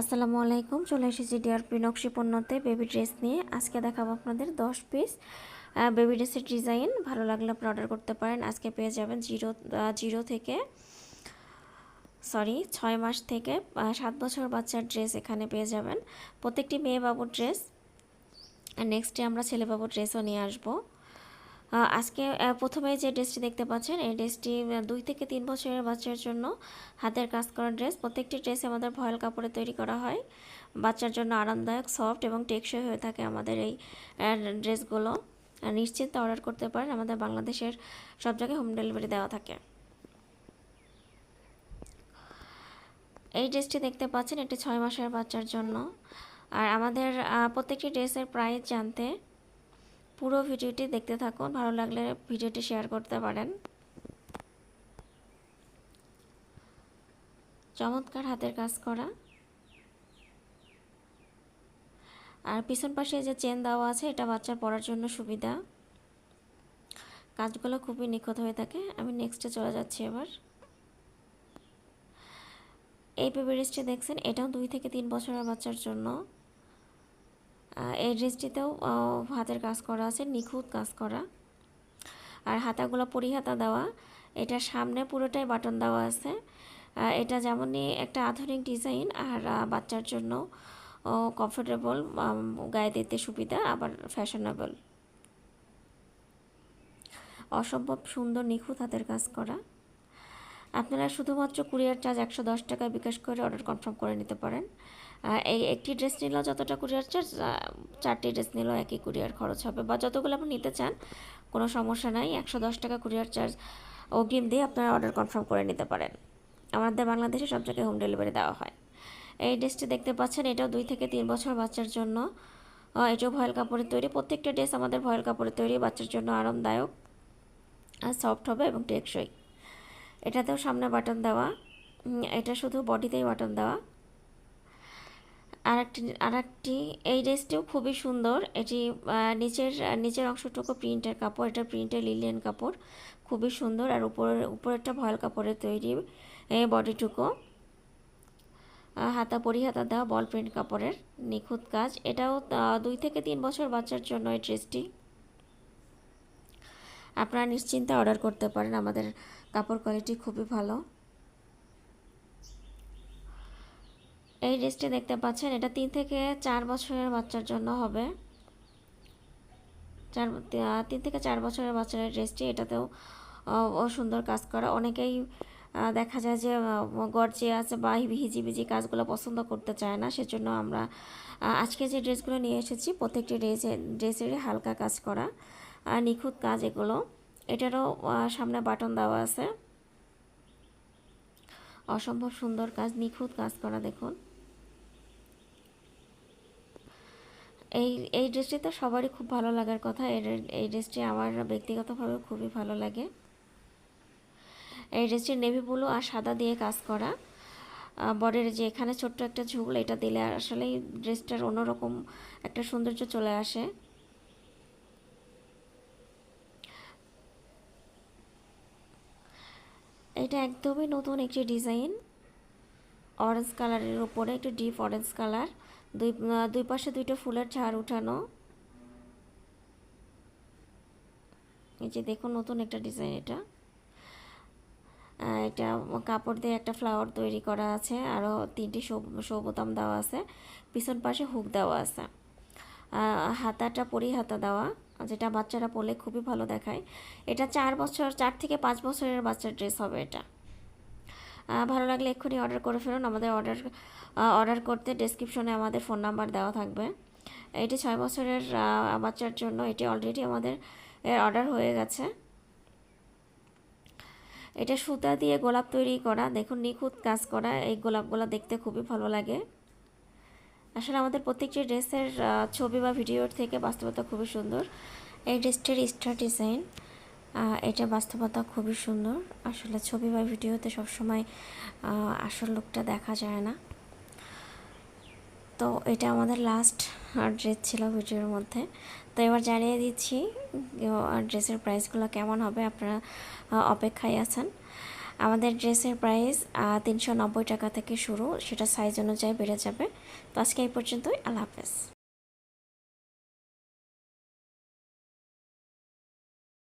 আসসালামু আলাইকুম, চলে এসেছি ডিআরপি নকশি পণ্যতে বেবি ড্রেস নিয়ে। আজকে দেখাবো আপনাদের দশ পিস বেবি ড্রেসের ডিজাইন ভালো লাগলে আপনি অর্ডার করতে পারেন। আজকে পেয়ে যাবেন জিরো জিরো থেকে সরি ছয় মাস থেকে সাত বছর বাচ্চার ড্রেস এখানে পেয়ে যাবেন। প্রত্যেকটি মেয়ে বাবুর ড্রেস নেক্সটে আমরা ছেলে বাবুর ড্রেসও নিয়ে আসব। আজকে প্রথমে যে ড্রেসটি দেখতে পাচ্ছেন, এই ড্রেসটি দুই থেকে তিন বছরের বাচ্চার জন্য হাতের কাজ করা ড্রেস। প্রত্যেকটি ড্রেস আমাদের ভয়েল কাপড়ে তৈরি করা হয়। বাচ্চার জন্য আরামদায়ক, সফট এবং টেকসই হয়ে থাকে আমাদের এই ড্রেসগুলো। নিশ্চিন্তে অর্ডার করতে পারেন, আমাদের বাংলাদেশের সব জায়গায় হোম ডেলিভারি দেওয়া থাকে। এই ড্রেসটি দেখতে পাচ্ছেন, এটি ছয় মাসের বাচ্চার জন্য। আর আমাদের প্রত্যেকটি ড্রেসের প্রাইস জানতে পুরো ভিডিওটি দেখতে থাকুন। ভালো লাগলে ভিডিওটি শেয়ার করতে পারেন। চমৎকার হাতের কাজ করা। আর পিছন পাশে যে চেন দেওয়া আছে, এটা বাচ্চার পড়ার জন্য সুবিধা। কাজগুলো খুবই নিখুঁত হয়ে থাকে। আমি নেক্সটে চলে যাচ্ছি এবার। এই বেবি ড্রেসটি দেখছেন, এটাও দুই থেকে তিন বছরের বাচ্চার জন্য। এই ড্রেসটিতেও হাতের কাজ করা আছে, নিখুঁত কাজ করা। আর হাতাগুলো পরিহাতা দেওয়া, এটা সামনে পুরোটাই বাটন দেওয়া আছে। এটা যেমনই একটা আধুনিক ডিজাইন, আর বাচ্চার জন্য কমফোর্টেবল গায়ে দিতে সুবিধা, আবার ফ্যাশনেবল অসম্ভব সুন্দর, নিখুঁত হাতের কাজ করা। আপনারা শুধুমাত্র কুরিয়ার চার্জ একশো দশ টাকা বিকাশ করে অর্ডার কনফার্ম করে নিতে পারেন। এই একটি ড্রেস নিলেও যতটা কুরিয়ার চার্জ চারটি ড্রেস নিল একই কুরিয়ার খরচ হবে। বা যতগুলো আপনি নিতে চান, কোনো সমস্যা নাই। একশো দশ টাকা কুরিয়ার চার্জ অগ্রিম দিয়ে আপনারা অর্ডার কনফার্ম করে নিতে পারেন। আমাদের বাংলাদেশে সব জায়গায় হোম ডেলিভারি দেওয়া হয়। এই ড্রেসটি দেখতে পাচ্ছেন, এটাও দুই থেকে তিন বছর বাচ্চার জন্য। এটাও ভয়েল কাপড়ের তৈরি। প্রত্যেকটা ড্রেস আমাদের ভয়েল কাপড়ের তৈরি। বাচ্চার জন্য আরামদায়ক আর সফট হবে এবং টেকসই। এটাতেও সামনে বাটন দেওয়া। এটা শুধু বডিতেই বাটন দেওয়া। আর একটি আর একটি এই ড্রেসটিও খুবই সুন্দর। এটি নিচের নিচের অংশটুকু প্রিন্টের কাপড়, এটা প্রিন্টের লিলিয়ান কাপড়। খুবই সুন্দর আর উপরের, উপরেরটা ভয়াল কাপড়ের তৈরি এই বডিটুকু হাতা পরিহাতা দেওয়া বল প্রিন্ট কাপড়ের নিখুঁত কাজ। এটাও দুই থেকে তিন বছর বাচ্চার জন্য এই ড্রেসটি আপনারা নিশ্চিন্তে অর্ডার করতে পারেন আমাদের কাপড় কোয়ালিটি খুবই ভালো। এই ড্রেসটি দেখতে পাচ্ছেন, এটা তিন থেকে চার বছরের বাচ্চার জন্য হবে। চার তিন থেকে চার বছরের বাচ্চার ড্রেসটি, এটাতেও ও সুন্দর কাজ করা। অনেকেই দেখা যায় যে গর্জিয়াস বা হিজিবিজি কাজগুলো পছন্দ করতে চায় না, সেজন্য আমরা আজকে যে ড্রেসগুলো নিয়ে এসেছি, প্রত্যেকটি ড্রেসে, ড্রেসেরই হালকা কাজ করা নিখুঁত কাজ এগুলো। এটারও সামনে বাটন দেওয়া আছে। অসম্ভব সুন্দর কাজ, নিখুঁত কাজ করা, দেখুন। এই এই ড্রেসটি তো সবারই খুব ভালো লাগার কথা। এই ড্রে- এই ড্রেসটি আমার ব্যক্তিগতভাবে খুবই ভালো লাগে। এই ড্রেসটি নেভি ব্লু আর সাদা দিয়ে কাজ করা। বডির যে এখানে ছোট্ট একটা ঝুল, এটা দিলে আসলে ড্রেসটার অন্যরকম একটা সৌন্দর্য চলে আসে। এটা একদমই নতুন একটি ডিজাইন। অরেঞ্জ কালারের উপরে একটু ডিপ অরেঞ্জ কালার দুই দুই পাশে দুইটা ফুলের ঝাড় উঠানো। এই যে দেখুন নতুন একটা ডিজাইন এটা। এটা কাপড় দিয়ে একটা ফ্লাওয়ার তৈরি করা আছে। আরও তিনটি সৌ বোতাম দেওয়া আছে। পিছন পাশে হুক দেওয়া আছে। হাতাটা পরিহাতা দেওয়া, যেটা বাচ্চারা পরলে খুবই ভালো দেখায়। এটা চার বছর, চার থেকে পাঁচ বছরের বাচ্চার ড্রেস হবে এটা। ভালো লাগলে এক্ষুনি অর্ডার করে ফেলুন। আমাদের অর্ডার অর্ডার করতে ডেসক্রিপশনে আমাদের ফোন নাম্বার দেওয়া থাকবে। এটি ছয় বছরের বাচ্চার জন্য। এটি অলরেডি আমাদের অর্ডার হয়ে গেছে। এটা সুতা দিয়ে গোলাপ তৈরি করা। দেখুন নিখুঁত কাজ করা। এই গোলাপগুলো দেখতে খুবই ভালো লাগে। আসলে আমাদের প্রত্যেকটি ড্রেসের ছবি বা ভিডিওর থেকে বাস্তবতা খুবই সুন্দর। এই ড্রেসটির স্টার ডিজাইন এটা বাস্তবতা খুবই সুন্দর। আসলে ছবি বা ভিডিওতে সবসময় আসল লুকটা দেখা যায় না। তো এটা আমাদের লাস্ট ড্রেস ছিল ভিডিওর মধ্যে। তো এবার জানিয়ে দিচ্ছি ড্রেসের প্রাইসগুলো কেমন হবে, আপনারা অপেক্ষায় আছেন। আমাদের ড্রেসের প্রাইস তিনশো নব্বই টাকা থেকে শুরু। সেটা সাইজ অনুযায়ী বেড়ে যাবে। তো আজকে এই পর্যন্তই। আল্লাহ হাফেজ।